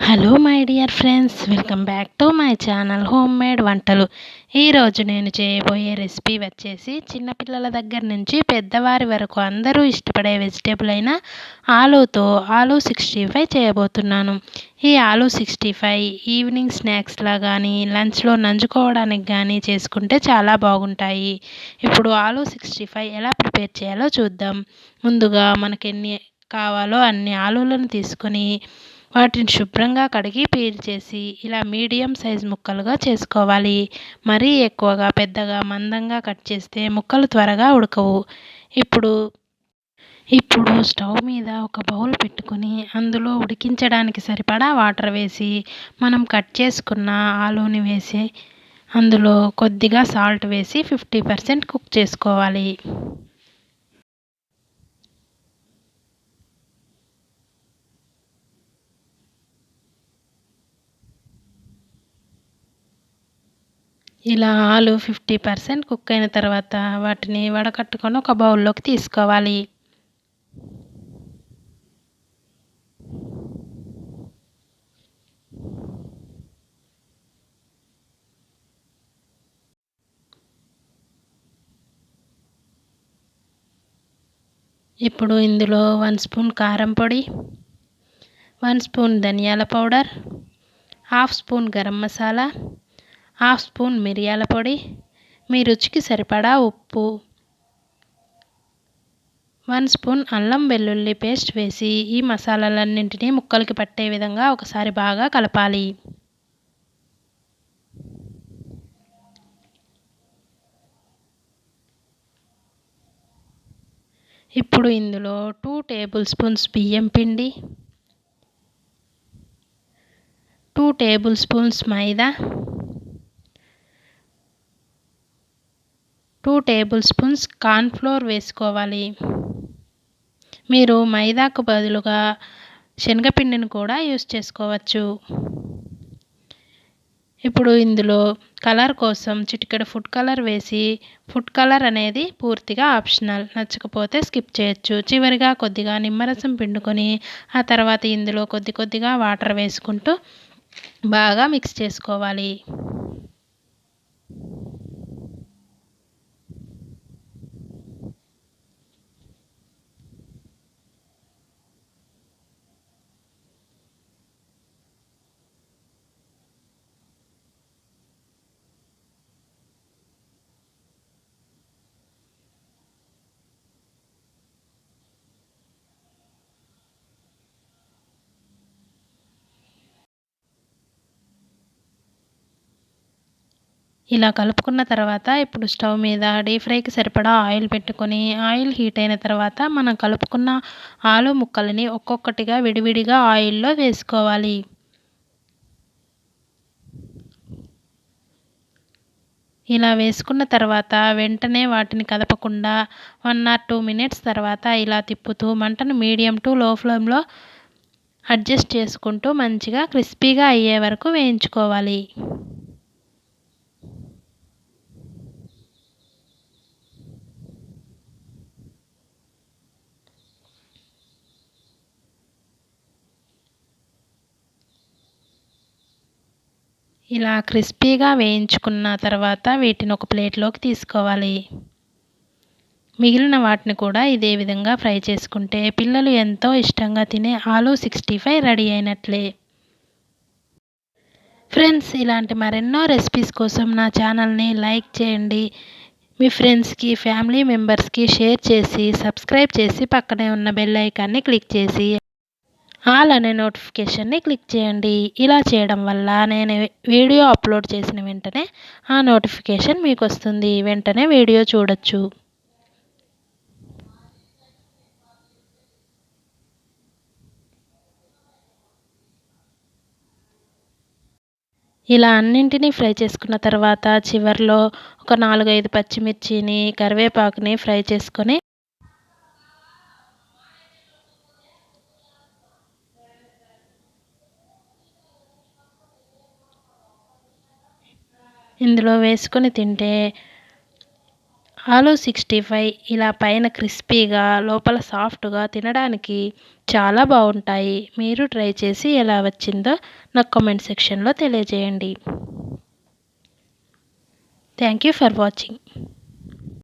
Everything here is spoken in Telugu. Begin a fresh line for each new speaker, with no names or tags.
Hello my dear friends welcome back to my channel home made వంటలు ఈరోజు నేను చేయబోయే రెసిపీ వచ్చేసి చిన్నపిల్లల దగ్గర నుంచి పెద్దవారి వరకు అందరూ ఇష్టపడే వెజిటేబుల్ అయిన ఆలూతో ఆలూ సిక్స్టీ ఫైవ్ చేయబోతున్నాను. ఈ ఆలూ సిక్స్టీ ఫైవ్ ఈవినింగ్ స్నాక్స్లా కానీ లంచ్లో నంచుకోవడానికి కానీ చేసుకుంటే చాలా బాగుంటాయి. ఇప్పుడు ఆలూ సిక్స్టీ ఫైవ్ ఎలా ప్రిపేర్ చేయాలో చూద్దాం. ముందుగా మనకి ఎన్ని కావాలో అన్ని ఆలూలను తీసుకొని వాటిని శుభ్రంగా కడిగి పీల్ చేసి ఇలా మీడియం సైజ్ ముక్కలుగా చేసుకోవాలి. మరీ ఎక్కువగా పెద్దగా మందంగా కట్ చేస్తే ముక్కలు త్వరగా ఉడకవు. ఇప్పుడు ఇప్పుడు స్టవ్ మీద ఒక బౌల్ పెట్టుకొని అందులో ఉడికించడానికి సరిపడా వాటర్ వేసి మనం కట్ చేసుకున్న ఆలూని వేసి అందులో కొద్దిగా సాల్ట్ వేసి ఫిఫ్టీ పర్సెంట్ కుక్ చేసుకోవాలి. ఇలా ఆలు ఫిఫ్టీ పర్సెంట్ కుక్ అయిన తర్వాత వాటిని వడకట్టుకొని ఒక బౌల్లోకి తీసుకోవాలి. ఇప్పుడు ఇందులో వన్ స్పూన్ కారం పొడి వన్ స్పూన్ ధనియాల powder half spoon garam masala half spoon మిరియాల పొడి. మీ రుచికి సరిపడా ఉప్పు. వన్ స్పూన్ అల్లం వెల్లుల్లి పేస్ట్ వేసి ఈ మసాలాలన్నింటినీ ముక్కలకి పట్టే విధంగా ఒకసారి బాగా కలపాలి. ఇప్పుడు ఇందులో టూ టేబుల్ స్పూన్స్ బియ్యం పిండి. Two tablespoons maida. Two tablespoons cornflour వేసుకోవాలి. మీరు మైదాకు బదులుగా శనగపిండిని కూడా యూస్ చేసుకోవచ్చు. ఇప్పుడు ఇందులో కలర్ కోసం చిటికెడు ఫుడ్ కలర్ వేసి ఫుడ్ కలర్ అనేది పూర్తిగా ఆప్షనల్. నచ్చకపోతే స్కిప్ చేయొచ్చు. చివరిగా కొద్దిగా నిమ్మరసం పిండుకొని ఆ తర్వాత ఇందులో కొద్ది కొద్దిగా వాటర్ వేసుకుంటూ బాగా మిక్స్ చేసుకోవాలి. ఇలా కలుపుకున్న తర్వాత ఇప్పుడు స్టవ్ మీద డీప్ ఫ్రైకి సరిపడా ఆయిల్ పెట్టుకొని ఆయిల్ హీట్ అయిన తర్వాత మనం కలుపుకున్న ఆలు ముక్కలని ఒక్కొక్కటిగా విడివిడిగా ఆయిల్లో వేసుకోవాలి. ఇలా వేసుకున్న తర్వాత వెంటనే వాటిని కదపకుండా వన్ ఆర్ టూ మినిట్స్ తర్వాత ఇలా తిప్పుతూ మంటను మీడియం టు లో ఫ్లేమ్లో అడ్జస్ట్ చేసుకుంటూ మంచిగా క్రిస్పీగా అయ్యే వరకు వేయించుకోవాలి. ఇలా క్రిస్పీగా వేయించుకున్న తర్వాత వీటిని ఒక ప్లేట్లోకి తీసుకోవాలి. మిగిలిన వాటిని కూడా ఇదే విధంగా ఫ్రై చేసుకుంటే పిల్లలు ఎంతో ఇష్టంగా తినే ఆలూ సిక్స్టీ ఫైవ్ రెడీ అయినట్లే. ఫ్రెండ్స్ ఇలాంటి మరెన్నో రెసిపీస్ కోసం నా ఛానల్ని లైక్ చేయండి. మీ ఫ్రెండ్స్కి ఫ్యామిలీ మెంబర్స్కి షేర్ చేసి సబ్స్క్రైబ్ చేసి పక్కనే ఉన్న బెల్ ఐకాన్ని క్లిక్ చేసి ఆల్ అనే నోటిఫికేషన్ని క్లిక్ చేయండి. ఇలా చేయడం వల్ల నేను వీడియో అప్లోడ్ చేసిన వెంటనే ఆ నోటిఫికేషన్ మీకు వస్తుంది వెంటనే వీడియో చూడొచ్చు. ఇలా అన్నింటినీ ఫ్రై చేసుకున్న తర్వాత చివరిలో ఒక నాలుగైదు పచ్చిమిర్చిని కరివేపాకుని ఫ్రై చేసుకొని ఇందులో వేసుకొని తింటే ఆలు సిక్స్టీ ఫైవ్ ఇలా పైన క్రిస్పీగా లోపల సాఫ్ట్గా తినడానికి చాలా బాగుంటాయి. మీరు ట్రై చేసి ఎలా వచ్చిందో నాకు కామెంట్ సెక్షన్లో తెలియజేయండి. Thank you for watching.